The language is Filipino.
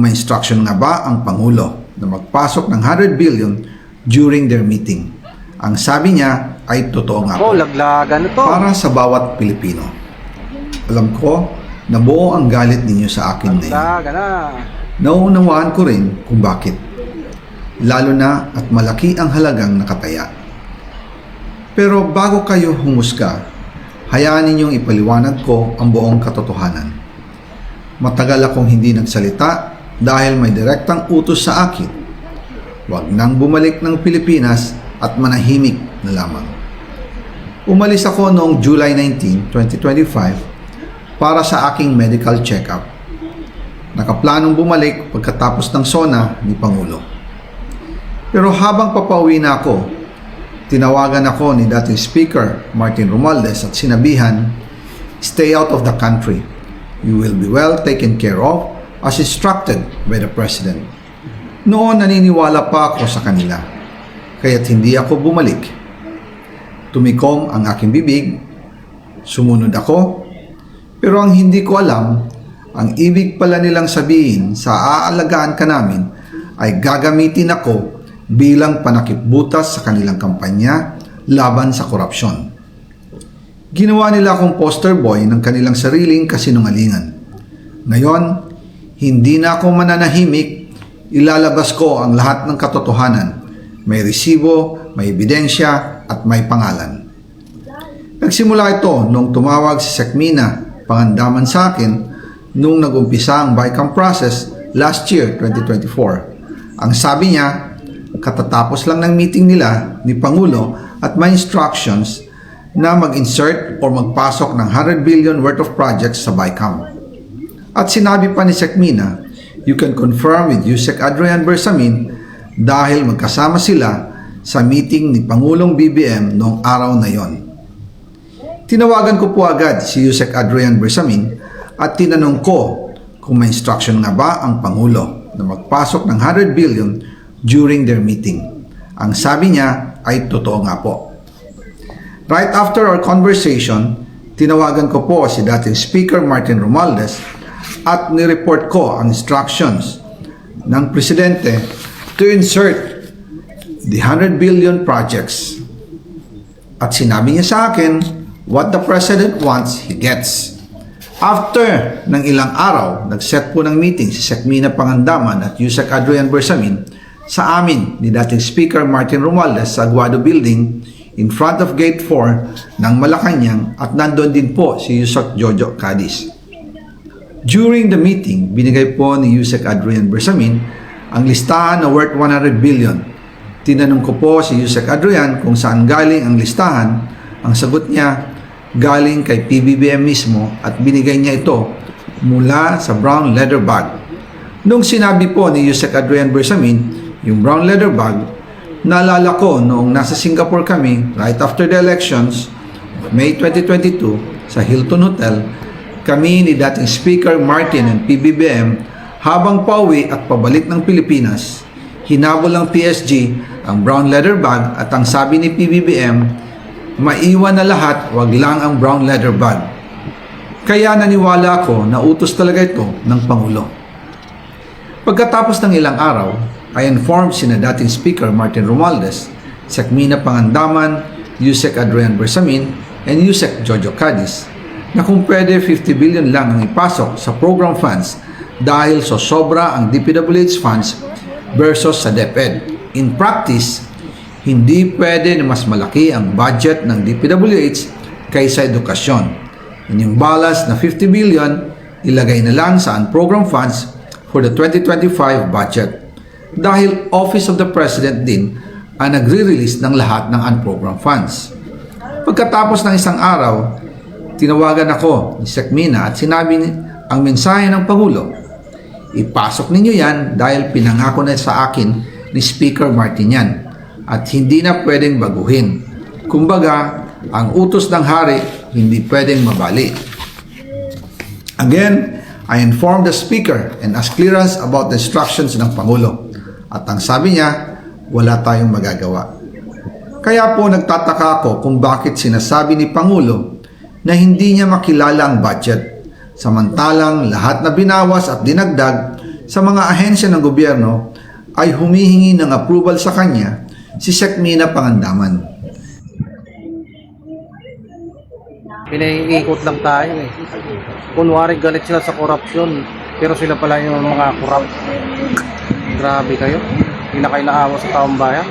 May instruction nga ba ang Pangulo na magpasok ng 100 billion during their meeting? Ang sabi niya ay totoo nga Oh, po. laglagan ito. Para sa bawat Pilipino. Alam ko na buo ang galit ninyo sa akin ngayon. Na. Nauunawaan ko rin kung bakit. Lalo na at malaki ang halagang nakataya. Pero bago kayo humusga, hayaan ninyong ipaliwanag ko ang buong katotohanan. Matagal akong hindi nagsalita dahil may direktang utos sa akin. Huwag nang bumalik ng Pilipinas at manahimik na lamang. Umalis ako noong July 19, 2025 para sa aking medical check-up. Nakaplanong bumalik pagkatapos ng SONA ni Pangulo. Pero habang papauwi na ako, tinawagan ako ni dating Speaker Martin Romualdez at sinabihan, Stay out of the country. You will be well taken care of as instructed by the President. Noon naniniwala pa ako sa kanila, kaya't hindi ako bumalik. Tumikom ang aking bibig, sumunod ako, pero ang hindi ko alam, ang ibig pala nilang sabihin sa aalagaan ka namin ay gagamitin ako bilang panakipbutas sa kanilang kampanya laban sa korupsyon. Ginawa nila akong poster boy ng kanilang sariling kasinungalingan. Ngayon, hindi na ako mananahimik, ilalabas ko ang lahat ng katotohanan. May resibo, may ebidensya, at may pangalan. Nagsimula ito nung tumawag si Sekmina, pangandaman sa akin, nung nagumpisa ang BICAM process last year, 2024. Ang sabi niya, katatapos lang ng meeting nila ni Pangulo at may instructions na mag-insert or magpasok ng 100 billion worth of projects sa BICAM. At sinabi pa ni Sekmina, you can confirm with Yusek Adrian Bersamin dahil magkasama sila sa meeting ni Pangulong BBM noong araw na yon. Tinawagan ko po agad si Yusek Adrian Bersamin at tinanong ko kung may instruction nga ba ang Pangulo na magpasok ng 100 billion during their meeting. Ang sabi niya ay totoo nga po. Right after our conversation, tinawagan ko po si dating Speaker Martin Romualdez at nireport ko ang instructions ng Presidente to insert the 100 billion projects. At sinabi niya sa akin, what the President wants, he gets. After ng ilang araw, nag-set po ng meeting si Sekmina Pangandaman at Yusek Adrian Bersamin sa amin ni dating Speaker Martin Romualdez sa Aguado Building in front of Gate 4 ng Malacanang at nandun din po si Yusek Jojo Cadiz. During the meeting, binigay po ni Yusek Adrian Bersamin ang listahan na worth 100 billion. Tinanong ko po si Yusek Adrian kung saan galing ang listahan. Ang sagot niya, galing kay PBBM mismo at binigay niya ito mula sa brown leather bag. Nung sinabi po ni Yusek Adrian Bersamin, yung brown leather bag, naalala ko noong nasa Singapore kami right after the elections May 2022 sa Hilton Hotel, kami ni dating Speaker Martin and PBBM habang pauwi at pabalik ng Pilipinas, hinabol ng PSG ang brown leather bag at ang sabi ni PBBM, maiwan na lahat, wag lang ang brown leather bag. Kaya naniwala ako na utos talaga ito ng Pangulo. Pagkatapos ng ilang araw, I informed sina dating Speaker Martin Romualdez, Sekmina Pangandaman, Yusek Adrian Bersamin, and Yusek Jojo Cadiz na kung pwede 50 billion lang ang ipasok sa program funds dahil so sobra ang DPWH funds versus sa DepEd. In practice, hindi pwede na mas malaki ang budget ng DPWH kaysa edukasyon. Yung balance na 50 billion, ilagay na lang sa program funds for the 2025 budget. Dahil Office of the President din ang nagre-release ng lahat ng unprogram funds. Pagkatapos ng isang araw, tinawagan ako ni Sekmina at sinabi ang mensahe ng Pangulo. Ipasok ninyo yan dahil pinangako na sa akin ni Speaker Martin yan at hindi na pwedeng baguhin. Kumbaga, ang utos ng hari hindi pwedeng mabali. Again, I informed the Speaker and asked clearance about the instructions ng Pangulo. At ang sabi niya, wala tayong magagawa. Kaya po nagtataka ako kung bakit sinasabi ni Pangulo na hindi niya makilala ang budget. Samantalang lahat na binawas at dinagdag sa mga ahensya ng gobyerno ay humihingi ng approval sa kanya si Sekmina Pangandaman. Pinaiikot lang tayo eh. Kunwari galit sila sa korupsyon, pero sila pala yung mga korap. Grabe kayo. Hindi na kayo naawa sa taong bayan.